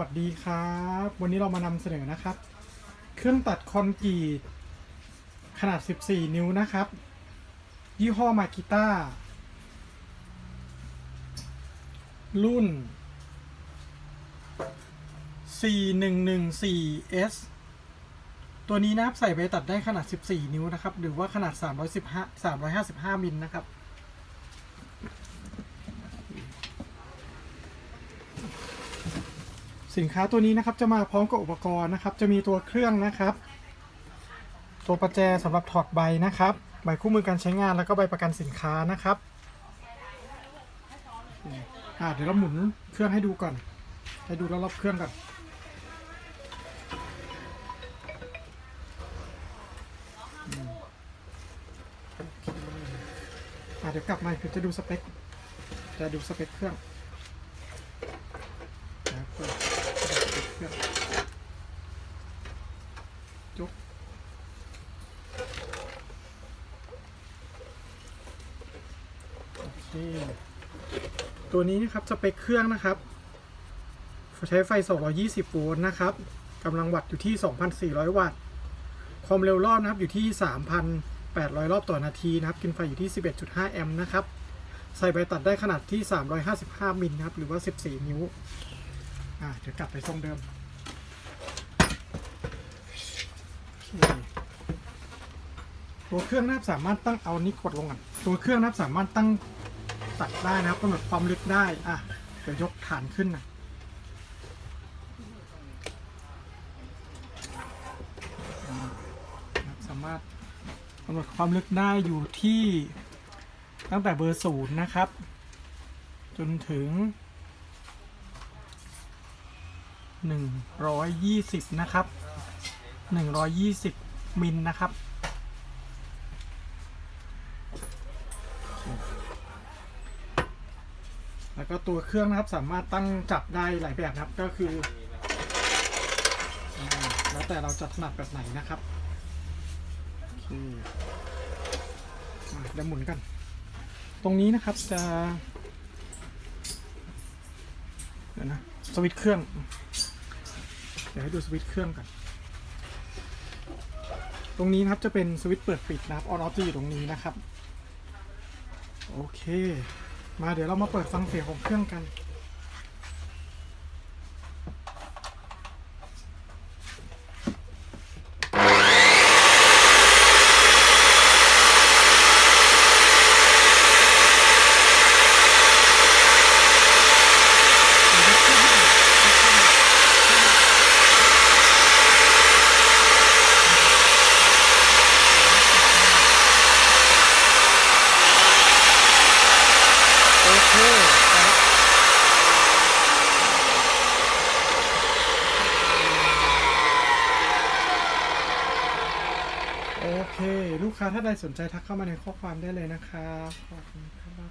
สวัสดีครับ วันนี้เรามานำเสนอนะครับ เครื่องตัดคอนกรีตขนาด 14 นิ้วนะครับ ยี่ห้อมากิต้า รุ่น 4114S ตัวนี้นะครับใส่ไปตัดได้ขนาด 14 นิ้วนะครับ หรือว่าขนาด 315 355มิลนะครับ สินค้าตัวนี้นะครับจะมาพร้อมกับอุปกรณ์นะครับ จะมีตัวเครื่องนะครับ ตัวประแจสำหรับถอดใบนะครับ ใบคู่มือการใช้งานแล้วก็ใบประกันสินค้านะครับเดี๋ยวเราหมุนเครื่องให้ดูก่อน ให้ดูรอบๆเครื่องก่อนเคอ่าเดี๋ยวกลับมาเดี๋ยวจะดูสเปค จะดูสเปคเครื่อง นะเปิดเครื่องจุ๊บ ตัวนี้นะครับสเปคเครื่องนะครับ ใช้ไฟ 220 โวลต์นะครับกำลังวัตต์อยู่ที่ 2,400 วัตต์ ความเร็วรอบนะครับอยู่ที่ 3,800 รอบต่อนาทีนะครับ กินไฟอยู่ที่ 11.5 แอมป์นะครับ ใส่ใบตัดได้ขนาดที่ 355 มิลนะครับ หรือว่า 14 นิ้ว อ่าเดี๋ยวกลับไปทรงเดิม ตัวเครื่องนะครับสามารถตั้งเอานี้กดลงก่อนตัวเครื่องนะครับสามารถตั้ง ตัดได้นะครับกำหนดความลึกได้ อะเดี๋ยวยกฐานขึ้นนะสามารถกำหนดความลึกได้อยู่ที่ตั้งแต่เบอร์ศูนย์นะครับ จนถึงหนึ่งร้อยยี่สิบนะครับหนึ่งร้อยยี่สิบมิลนะครับ แล้วก็ตัวเครื่องนะครับสามารถตั้งจับได้หลายแบบนะครับก็คือแล้วแต่เราจะถนัดแบบไหนนะครับโอเคอะเดี๋ยวหมุนกัน ตรงนี้นะครับจะเดี๋ยวนะสวิตช์เครื่องเดี๋ยวให้ดูสวิตช์เครื่องกันตรงนี้นะครับจะเป็นสวิตช์เปิดปิดนะครับออนออฟจะอยู่ตรงนี้นะครับ โอเค มาเดี๋ยวเรามาเปิดฟังเสียงของเครื่องกัน โอเคครับโอเค ลูกค้าถ้าใดสนใจทักเข้ามาในข้อความได้เลยนะครับขอบคุณครับ